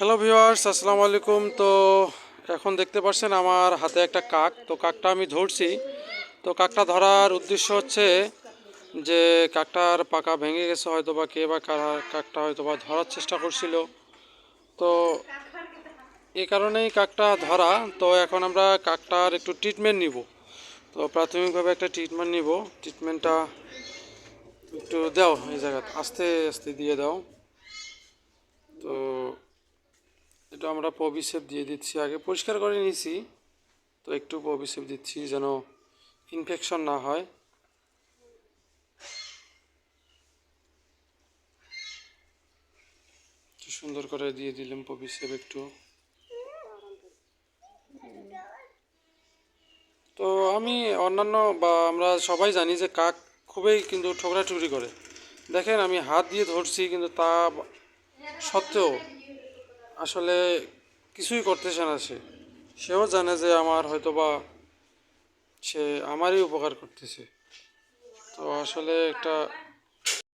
Hello viewers আসসালামু আলাইকুম। তো এখন দেখতে পাচ্ছেন আমার হাতে একটা কাক। তো কাকটা আমি ধরছি। তো কাকটা ধরার উদ্দেশ্য হচ্ছে যে কাকটার পাকা ভেঙে গেছে হয়তো বা কে বা কারা কাকটা হয়তো বা ধরার চেষ্টা করছিল। তো এই কারণেই কাকটা ধরা। তো এখন আমরা কাকটার একটু ট্রিটমেন্ট নিব। তো প্রাথমিকভাবে একটা ট্রিটমেন্ট নিব। ট্রিটমেন্টটা একটু দাও এই জায়গাতে। আস্তে আস্তে দিয়ে দাও। তো এটা আমরা পবিসেপ দিয়ে দিচ্ছি। আগে পরিষ্কার করে নিয়েছি। তো একটু পবিসেপ দিচ্ছি যেন ইনফেকশন না হয়। সুন্দর করে দিয়ে দিলাম পবিসেপ একটু। তো আমি অন্যান্য বা আমরা সবাই জানি যে কাক খুবই কিন্তু ঠোকরাঠুকরি করে। দেখেন আমি হাত দিয়ে ধরছি কিন্তু তা সত্ত্বেও আসলে কিছুই করতেছে না সে। সেও জানে যে আমার হয়তো বা সে আমারই উপকার করতেছে। তো আসলে একটা